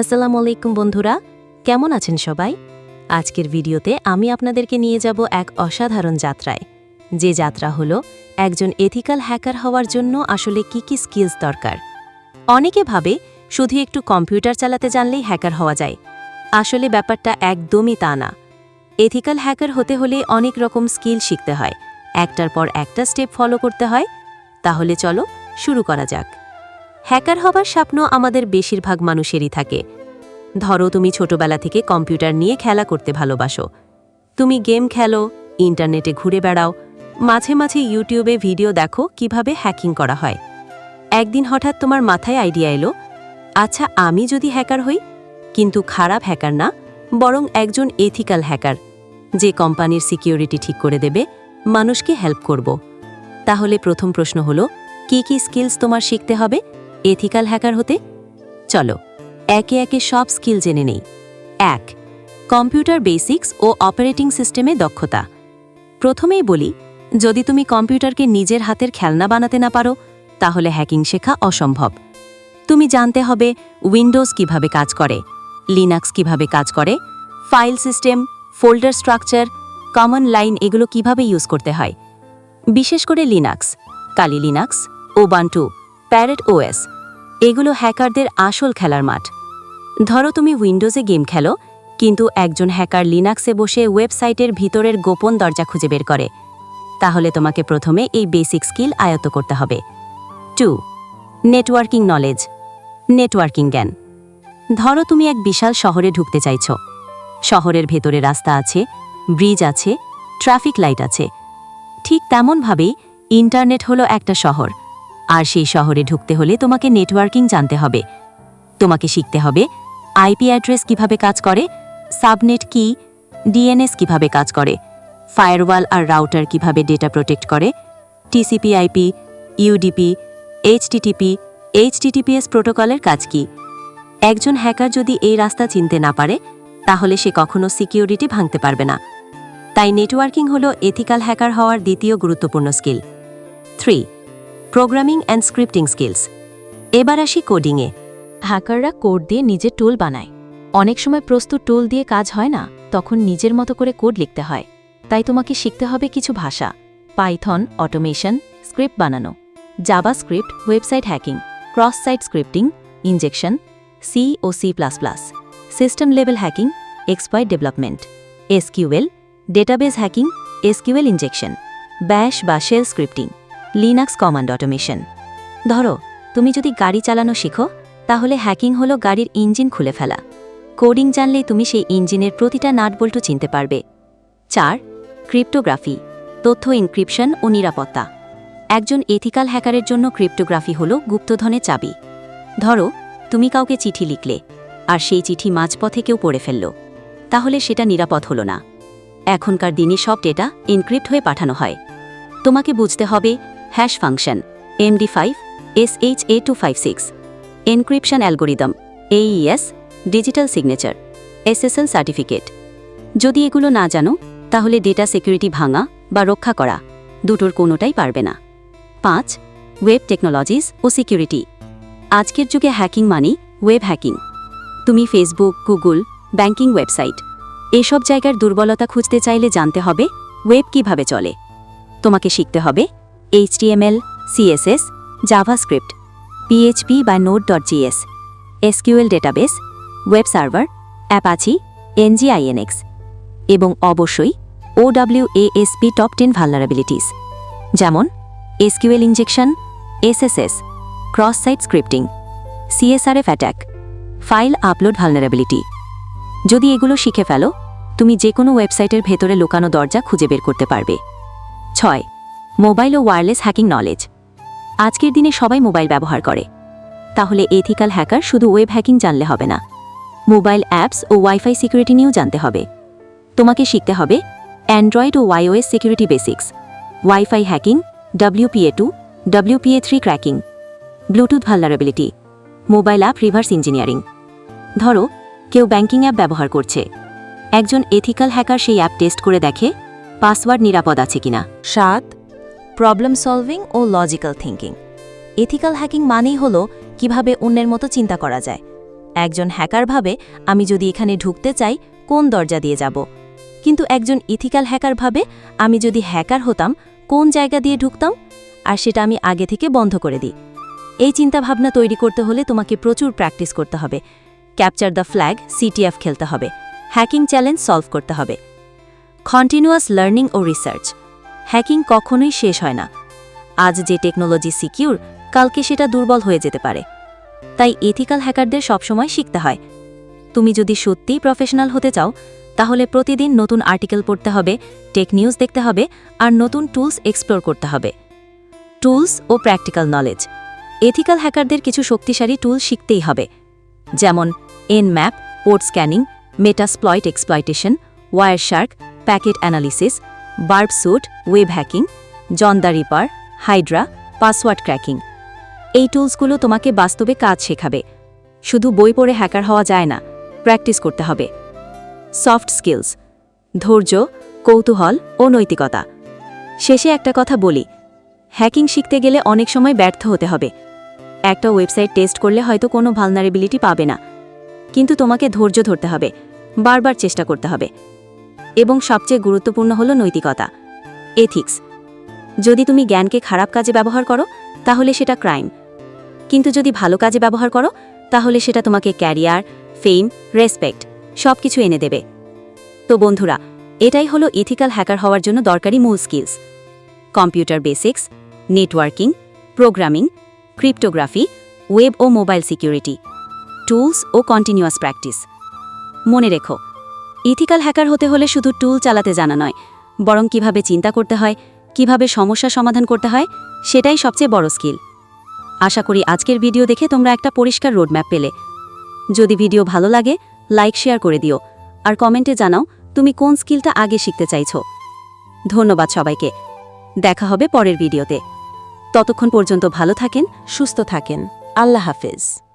আসসালামু আলাইকুম বন্ধুরা, কেমন আছেন সবাই? আজকের ভিডিওতে আমি আপনাদেরকে নিয়ে যাব এক অসাধারণ যাত্রায়। যে যাত্রা হলো একজন এথিক্যাল হ্যাকার হওয়ার জন্য আসলে কি কি স্কিলস দরকার। অনেকে ভাবে শুধু একটু কম্পিউটার চালাতে জানলেই হ্যাকার হওয়া যায়। আসলে ব্যাপারটা একদমই তা না। এথিক্যাল হ্যাকার হতে হলে অনেক রকম স্কিল শিখতে হয়। একটার পর একটা স্টেপ ফলো করতে হয়। তাহলে চলো শুরু করা যাক। হ্যাকার হবার স্বপ্ন আমাদের বেশিরভাগ মানুষেরই থাকে। ধরো, তুমি ছোটবেলা থেকে কম্পিউটার নিয়ে খেলা করতে ভালোবাসো। তুমি গেম খেলো, ইন্টারনেটে ঘুরে বেড়াও, মাঝে মাঝে ইউটিউবে ভিডিও দেখো কীভাবে হ্যাকিং করা হয়। একদিন হঠাৎ তোমার মাথায় আইডিয়া এলো আচ্ছা আমি যদি হ্যাকার হই? কিন্তু খারাপ হ্যাকার না, বরং একজন এথিক্যাল হ্যাকার, যে কোম্পানির সিকিউরিটি ঠিক করে দেবে, মানুষকে হেল্প করব। তাহলে প্রথম প্রশ্ন হলো, কি কি স্কিলস তোমার শিখতে হবে? এথিক্যাল হ্যাকার হতে? চলো, একে একে সব স্কিল জেনে নেই। এক কম্পিউটার বেসিক্স ও অপারেটিং সিস্টেমে দক্ষতা। প্রথমেই বলি, যদি তুমি কম্পিউটারকে নিজের হাতের খেলনা বানাতে না পারো, তাহলে হ্যাকিং শেখা অসম্ভব। তুমি জানতে হবে উইন্ডোজ কীভাবে কাজ করে লিনাক্স কীভাবে কাজ করে file system folder structure common line এগুলো কীভাবে ইউজ করতে হয়। বিশেষ করে Linux Kali Linux Ubuntu Parrot OS এগুলো হ্যাকারদের আসল খেলার মাঠ। ধরো তুমি উইন্ডোজে গেম খেলো, কিন্তু একজন হ্যাকার লিনাক্সে বসে ওয়েবসাইটের ভিতরের গোপন দরজা খুঁজে বের করে। তাহলে তোমাকে প্রথমে এই বেসিক স্কিল আয়ত্ত করতে হবে। টু নেটওয়ার্কিং নলেজ নেটওয়ার্কিং জ্ঞান। ধরো তুমি এক বিশাল শহরে ঢুকতে চাইছ। শহরের ভেতরে রাস্তা আছে, ব্রিজ আছে, ট্রাফিক লাইট আছে। ঠিক তেমনভাবেই ইন্টারনেট হলো একটা শহর। আর সেই শহরে ঢুকতে হলে তোমাকে নেটওয়ার্কিং জানতে হবে। তোমাকে শিখতে হবে আইপি অ্যাড্রেস কীভাবে কাজ করে, সাবনেট কি, ডিএনএস কীভাবে কাজ করে, ফায়ারওয়াল আর রাউটার কীভাবে ডেটা প্রোটেক্ট করে, TCP IP, UDP, HTTP, HTTPS প্রোটোকলের কাজ কি। একজন হ্যাকার যদি এই রাস্তা চিনতে না পারে, তাহলে সে কখনো সিকিউরিটি ভাঙতে পারবে না। তাই নেটওয়ার্কিং হল এথিক্যাল হ্যাকার হওয়ার দ্বিতীয় গুরুত্বপূর্ণ skill. Three programming and scripting skills এবার আসি কোডিংয়ে হ্যাকাররা কোড দিয়ে নিজের টুল বানায়। অনেক সময় প্রস্তুত টুল দিয়ে কাজ হয় না, তখন নিজের মতো করে কোড লিখতে হয়। তাই তোমাকে শিখতে হবে কিছু ভাষা। পাইথন অটোমেশন স্ক্রিপ্ট বানানো। JavaScript website hacking cross site scripting injection C ও C plus plus system level hacking expert development SQL database hacking SQL injection bash বা shell scripting Linux command automation ধরো, তুমি যদি গাড়ি চালানো শিখো, তাহলে হ্যাকিং হলো গাড়ির ইঞ্জিন খুলে ফেলা। কোডিং জানলেই তুমি সেই ইঞ্জিনের প্রতিটা নাটবল্টু চিনতে পারবে। চার ক্রিপ্টোগ্রাফি তথ্য ইনক্রিপশন ও নিরাপত্তা। একজন এথিক্যাল হ্যাকারের জন্য ক্রিপ্টোগ্রাফি হল গুপ্তধনের চাবি। ধরো, তুমি কাউকে চিঠি লিখলে, আর সেই চিঠি মাঝপথে কেউ পড়ে ফেলল। তাহলে সেটা নিরাপদ হলো না। এখনকার দিনে সব ডেটা ইনক্রিপ্ট হয়ে পাঠানো হয়। তোমাকে বুঝতে হবে hash function MD five S H A two five six encryption algorithm AES digital signature SSL certificate যদি এগুলো না জানো, তাহলে ডেটা সিকিউরিটি ভাঙা বা রক্ষা করা দুটোর কোনোটাই পারবে না। পাঁচ ওয়েব টেকনোলজিস ও সিকিউরিটি আজকের যুগে হ্যাকিং মানে ওয়েব হ্যাকিং তুমি ফেসবুক গুগল ব্যাংকিং ওয়েবসাইট এসব জায়গার দুর্বলতা খুঁজতে চাইলে জানতে হবে ওয়েব কীভাবে চলে। তোমাকে শিখতে হবে এইচটিএমএল সিএসএস জাভাস্ক্রিপ্ট পিএইচপি বা Node dot JS SQL database web server Apache NGINX এবং অবশ্যই ওডাব্লিউএএসপি টপ টেন ভালনারাবিলিটিস যেমন SQL injection XSS cross site scripting CSRF attack file upload vulnerability যদি এগুলো শিখে ফেলো, তুমি যে কোনো ওয়েবসাইটের ভেতরে লুকানো দরজা খুঁজে বের করতে পারবে। ছয় মোবাইল ও ওয়্যারলেস হ্যাকিং নলেজ। আজকের দিনে সবাই মোবাইল ব্যবহার করে। তাহলে এথিক্যাল হ্যাকার শুধু ওয়েব হ্যাকিং জানলে হবে না। মোবাইল অ্যাপস ও ওয়াইফাই সিকিউরিটি নিয়েও জানতে হবে। তোমাকে শিখতে হবে অ্যান্ড্রয়েড ও iOS security basics. WiFi hacking WPA two WPA three cracking. Bluetooth vulnerability. Mobile app reverse engineering. ধরো, কেউ ব্যাংকিং অ্যাপ ব্যবহার করছে। একজন এথিক্যাল হ্যাকার সেই অ্যাপ টেস্ট করে দেখে পাসওয়ার্ড নিরাপদ আছে কিনা। সাত প্রবলেম সলভিং ও লজিক্যাল থিঙ্কিং এথিক্যাল হ্যাকিং মানেই হল কীভাবে অন্যের মতো চিন্তা করা যায়। একজন হ্যাকার ভাবে, আমি যদি এখানে ঢুকতে চাই, কোন দরজা দিয়ে যাব? কিন্তু একজন ইথিক্যাল হ্যাকার ভাবে, আমি যদি হ্যাকার হতাম, কোন জায়গা দিয়ে ঢুকতাম? আর সেটা আমি আগে থেকে বন্ধ করে দিই। এই চিন্তাভাবনা তৈরি করতে হলে তোমাকে প্রচুর প্র্যাকটিস করতে হবে। ক্যাপচার দ্য ফ্ল্যাগ সিটিএফ খেলতে হবে। হ্যাকিং চ্যালেঞ্জ সলভ করতে হবে। কন্টিনিউয়াস লার্নিং ও রিসার্চ হ্যাকিং কখনোই শেষ হয় না। আজ যে টেকনোলজি সিকিউর, কালকে সেটা দুর্বল হয়ে যেতে পারে। তাই এথিক্যাল হ্যাকারদের সবসময় শিখতে হয়। তুমি যদি সত্যিই প্রফেশনাল হতে চাও, তাহলে প্রতিদিন নতুন আর্টিকেল পড়তে হবে, টেক নিউজ দেখতে হবে, আর নতুন টুলস এক্সপ্লোর করতে হবে। টুলস ও প্র্যাকটিক্যাল নলেজ। এথিক্যাল হ্যাকারদের কিছু শক্তিশালী টুল শিখতেই হবে। যেমন Nmap port scanning, Metasploit exploitation Wireshark packet analysis Burp Suite, web hacking, John the Ripper, Hydra, password cracking. এই টুলসগুলো তোমাকে বাস্তবে কাজ শেখাবে। শুধু বই পড়ে হ্যাকার হওয়া যায় না, প্র্যাকটিস করতে হবে। সফট স্কিলস, ধৈর্য, কৌতূহল ও নৈতিকতা। শেষে একটা কথা বলি, হ্যাকিং শিখতে গেলে অনেক সময় ব্যর্থ হতে হবে। একটা ওয়েবসাইট টেস্ট করলে হয়তো কোনো ভালনারেবিলিটি পাবে না। কিন্তু তোমাকে ধৈর্য ধরতে হবে, বারবার চেষ্টা করতে হবে। এবং সবচেয়ে গুরুত্বপূর্ণ হলো নৈতিকতা এথিক্স যদি তুমি জ্ঞানকে খারাপ কাজে ব্যবহার করো, তাহলে সেটা ক্রাইম কিন্তু যদি ভালো কাজে ব্যবহার করো, তাহলে সেটা তোমাকে ক্যারিয়ার ফেম রেসপেক্ট সব কিছু এনে দেবে। তো বন্ধুরা, এটাই হলো ইথিক্যাল হ্যাকার হওয়ার জন্য দরকারি মূল skills computer basics networking programming cryptography web ও মোবাইল সিকিউরিটি টুলস ও কন্টিনিউয়াস প্র্যাকটিস মনে রেখো ইথিক্যাল হ্যাকার হতে হলে শুধু টুল চালাতে জানা নয়, বরং কীভাবে চিন্তা করতে হয়, কীভাবে সমস্যা সমাধান করতে হয়, সেটাই সবচেয়ে বড় স্কিল। আশা করি আজকের ভিডিও দেখে তোমরা একটা পরিষ্কার রোডম্যাপ পেলে। যদি ভিডিও ভালো লাগে, লাইক, শেয়ার করে দিও, আর কমেন্টে জানাও তুমি কোন স্কিলটা আগে শিখতে চাইছ। ধন্যবাদ সবাইকে। দেখা হবে পরের ভিডিওতে। ততক্ষণ পর্যন্ত ভালো থাকেন, সুস্থ থাকেন। আল্লাহ হাফেজ।